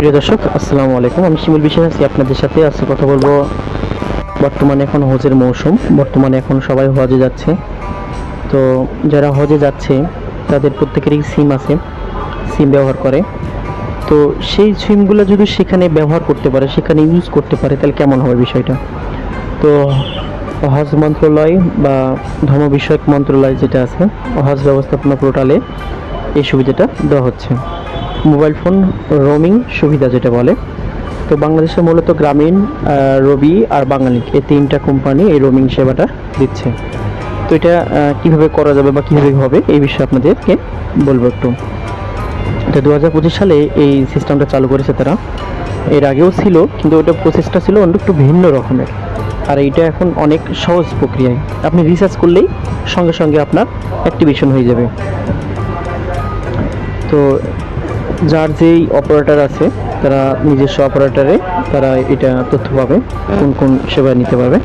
প্রিয় দর্শক, আসসালামু আলাইকুম। আমি শিমুল বিশ্বাস আছি, আপনাদের সাথে আজকে কথা বলব, বর্তমানে এখন হজের মৌসুম। বর্তমানে এখন সবাই হজে যাচ্ছে। তো যারা হজে যাচ্ছে, তাদের প্রত্যেকেরই সিম আছে, সিম ব্যবহার করে। তো সেই সিমগুলো যদি সেখানে ব্যবহার করতে পারে, সেখানে ইউজ করতে পারে, তাহলে কেমন হবে বিষয়টা? তো হজ মন্ত্রণালয় বা ধর্ম বিষয়ক মন্ত্রণালয় যেটা আছে, হজ ব্যবস্থাপনা পোর্টালে এই সুবিধাটা দেওয়া হচ্ছে। মোবাইল ফোন রোমিং সুবিধা যেটা বলে। তো বাংলাদেশে মূলত গ্রামীণ রবি আর বাঙালি এই তিনটা কোম্পানি এই রোমিং সেবাটা দিচ্ছে। তো এটা কীভাবে করা যাবে বা কীভাবে হবে এই বিষয়ে আপনাদেরকে বলব একটু। তো দু হাজার পঁচিশ সালে এই সিস্টেমটা চালু করেছে তারা। এর আগেও ছিল, কিন্তু ওটা প্রসেসটা ছিল অন্য একটু ভিন্ন রকমের। আর এইটা এখন অনেক সহজ প্রক্রিয়ায়। আপনি রিসার্চ করলেই সঙ্গে সঙ্গে আপনার অ্যাক্টিভেশন হয়ে যাবে। তো যার যেই অপারেটর আছে, তারা নিজস্ব অপারেটরে তারা এটা তথ্য পাবে, কোন কোন সেবা নিতে পারবে।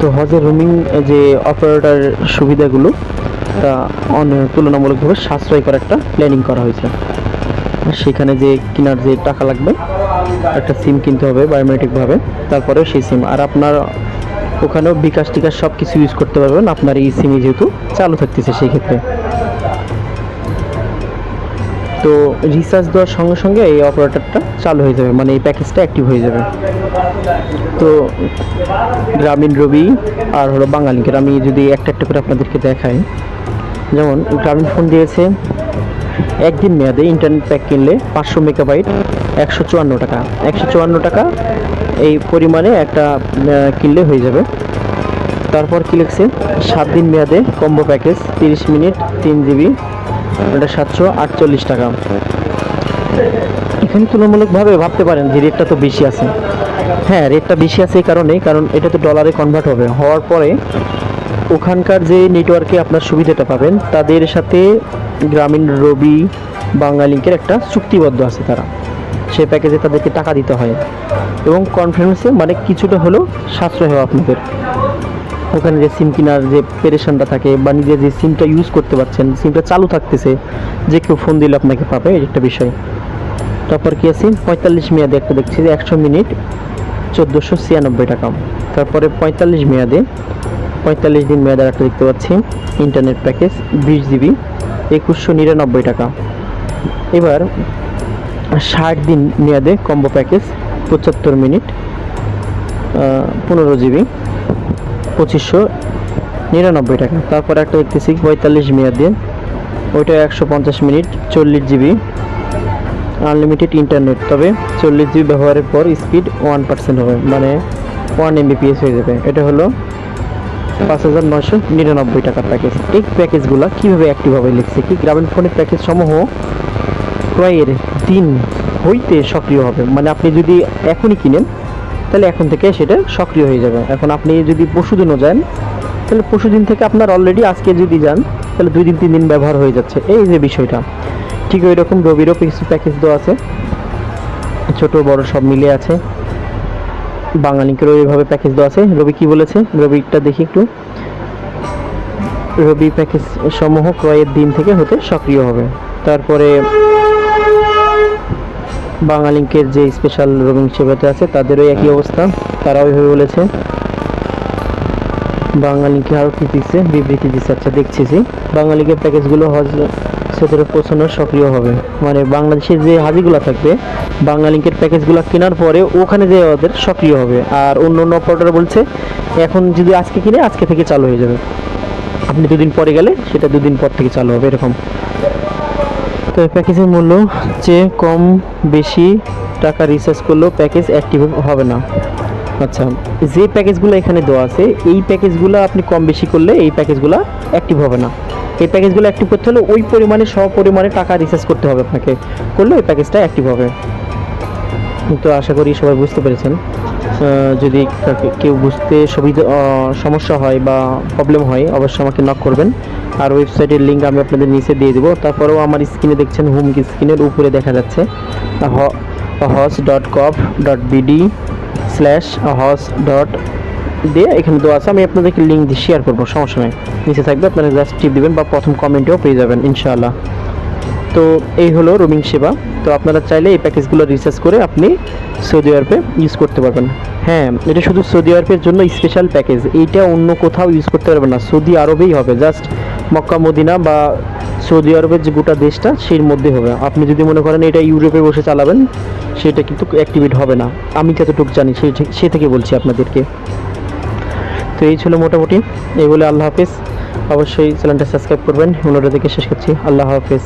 তো হজের রুমিং যে অপারেটর সুবিধাগুলো, তা তুলনামূলকভাবে সাশ্রয় করা একটা প্ল্যানিং করা হয়েছে। সেখানে যে কেনার যে টাকা লাগবে, একটা সিম কিনতে হবে বায়োমেট্রিকভাবে তারপরেও সেই সিম আর আপনার ওখানেও বিকাশ টিকাশ সব কিছু ইউজ করতে পারবেন, আপনার এই সিমে যেহেতু চালু থাকতেছে সেই ক্ষেত্রে। তো রিচার্জ দেওয়ার সঙ্গে সঙ্গে এই অপারেটরটা চালু হয়ে যাবে মানে এই প্যাকেজটা অ্যাক্টিভ হয়ে যাবে। তো গ্রামীণ রবি আর হলো বাঙালিকে আমি যদি একটা একটা করে আপনাদেরকে দেখাই। যেমন, গ্রামীণ ফোন দিয়েছে, একদিন মেয়াদে ইন্টারনেট প্যাক কিনলে পাঁচশো মেগাবাইট একশো চুয়ান্ন টাকা। একশো চুয়ান্ন টাকা এই পরিমাণে একটা কিনলে হয়ে যাবে। তারপর কি লিখছে? সাত দিন মেয়াদে কম্বো প্যাকেজ তিরিশ মিনিট, তিন জিবি এটা সাতশো আটচল্লিশ টাকা। এখানে তুলনামূলকভাবে ভাবতে পারেন যে রেটটা তো বেশি আছে। হ্যাঁ রেটটা বেশি আছে এই কারণেই, কারণ এটা তো ডলারে কনভার্ট হবে। হওয়ার পরে ওখানকার যে নেটওয়ার্কে আপনার সুবিধাটা পাবেন, তাদের সাথে গ্রামীণ রবি বাংলালিঙ্কের একটা চুক্তিবদ্ধ আছে তারা। সেই প্যাকেজে তাদেরকে টাকা দিতে হয়। এবং কনফারেন্সে মানে কিছুটা হলেও সাশ্রয় হবে আপনাদের। ওখানে যে সিম কেনার যে পেরেশনটা থাকে বা নিজে যে সিমটা ইউজ করতে পারছেন সিমটা চালু থাকতেছে, যে কেউ ফোন দিলে আপনাকে পাবে, এই একটা বিষয়। তারপর কি আছে? পঁয়তাল্লিশ মেয়াদে একটা দেখছি যে একশো মিনিট চোদ্দোশো ছিয়ানব্বই টাকা। তারপরে পঁয়তাল্লিশ মেয়াদে, পঁয়তাল্লিশ দিন মেয়াদের একটা দেখতে পাচ্ছি ইন্টারনেট প্যাকেজ বিশ জিবি একুশশো নিরানব্বই টাকা। এবার ষাট দিন মেয়াদে কম্বো প্যাকেজ পঁচাত্তর মিনিট পনেরো জিবি পঁচিশশো নিরানব্বই টাকা। তারপর একটা দেখতেছি, পঁয়তাল্লিশ মেয়াদে ওইটা একশো পঞ্চাশ মিনিট, চল্লিশ জিবি। আনলিমিটেড ইন্টারনেট তবে চল্লিশ জিবি ব্যবহারের পর স্পিড ওয়ান পার্সেন্ট হবে মানে ওয়ান এমবিপিএস হয়ে যাবে। এটা হলো পাঁচ হাজার নশো নিরানব্বই টাকার প্যাকেজ এই প্যাকেজগুলো কীভাবে অ্যাক্টিভ হবে লিখছে কি? গ্রামীণ ফোনের প্যাকেজ সমূহ ক্রয়ের দিন হইতে সক্রিয় হবে। মানে আপনি যদি এখনই কিনেন তাহলে এখন থেকে সেটা সক্রিয় হয়ে যাবে। এখন আপনি যদি পশুদিনও যান, তাহলে পশুদিন থেকে আপনার অলরেডি আজকে যদি যান, তাহলে দুই দিন, তিন দিন ব্যবহার হয়ে যাচ্ছে। এই যে বিষয়টা, ঠিক ওই রকম রবিরও কিছু প্যাকেজ দেওয়া আছে। ছোট, বড় সব মিলে আছে। বাঙালিকেরও এইভাবে প্যাকেজ দেওয়া আছে। রবি কি বলেছে? রবিটা দেখি একটু। রবি প্যাকেজ সমূহ ক্রয়ের দিন থেকে হতে সক্রিয় হবে। তারপরে বাঙালিকের যে স্পেশাল রোমিং সেবাতে আছে, তাদেরও একই অবস্থা। তারাও ওইভাবে বলেছে। বাঙালিকে আরও কি দিচ্ছে, বিবৃতি দিচ্ছে। আচ্ছা দেখছি যে বাঙালিকে প্যাকেজগুলো হজ সেদের পৌঁছানো সক্রিয় হবে। মানে বাংলাদেশের যে হাজিগুলো থাকবে বাংলালিঙ্কের প্যাকেজগুলো কেনার পরে ওখানে যে ওদের সক্রিয় হবে। আর অন্য অন্য অপারেটর বলছে, এখন যদি আজকে কিনে, আজকে থেকে চালু হয়ে যাবে। আপনি দুদিন পরে গেলে, সেটা দুদিন পর থেকে চালু হবে, এরকম। তো প্যাকেজের মূল্য যে কম বেশি টাকা রিচার্জ করলেও প্যাকেজ অ্যাক্টিভ হবে না। আচ্ছা যে প্যাকেজগুলো এখানে দেওয়া আছে, এই প্যাকেজগুলো আপনি কম বেশি করলে এই প্যাকেজগুলো অ্যাক্টিভ হবে না। এই প্যাকেজগুলো অ্যাক্টিভ করতে হলে ওই পরিমাণে, সব পরিমাণে টাকা রিচার্জ করতে হবে আপনাকে। করলে ওই প্যাকেজটা অ্যাক্টিভ হবে। তো আশা করি সবাই বুঝতে পেরেছেন। যদি কেউ বুঝতে সুবিধা সমস্যা হয় বা প্রবলেম হয়, অবশ্যই আমাকে নক করবেন। আর ওয়েবসাইটের লিঙ্ক আমি আপনাদের নিচে দিয়ে দেবো। তারপরেও আমার স্ক্রিনে দেখছেন হোম স্ক্রিনের উপরে দেখা যাচ্ছে। হস dot gov dot BD slash হস ডট দিয়ে এখানে দেওয়া আছে। আমি আপনাদেরকে লিঙ্ক দিয়ে শেয়ার করব, সমস্যা নেই। নিচে থাকবে, আপনারা জাস্ট টিপ দেবেন বা প্রথম কমেন্টেও পেয়ে যাবেন, ইনশাআল্লাহ। তো এই হলো রোমিং সেবা। তো আপনারা চাইলে এই প্যাকেজগুলো রিচার্জ করে আপনি সৌদি আরবে ইউজ করতে পারবেন। হ্যাঁ এটা শুধু সৌদি আরবের জন্য স্পেশাল প্যাকেজ এইটা অন্য কোথাও ইউজ করতে পারবেন না। সৌদি আরবেই হবে। জাস্ট মক্কা, মদিনা বা সৌদি আরবের যে গোটা দেশটা, সেই মধ্যে হবে। আপনি যদি মনে করেন এটা ইউরোপে বসে চালাবেন, সেটা কিন্তু অ্যাক্টিভেট হবে না। আমি যতটুকু জানি সেই সে থেকে বলছি আপনাদেরকে। তো এই ছিল মোটামুটি। এই বলে আল্লাহ হাফিজ। অবশ্যই চ্যানেলটা সাবস্ক্রাইব করবেন। অনুরোধ থেকে শেষ করছি। আল্লাহ হাফিজ।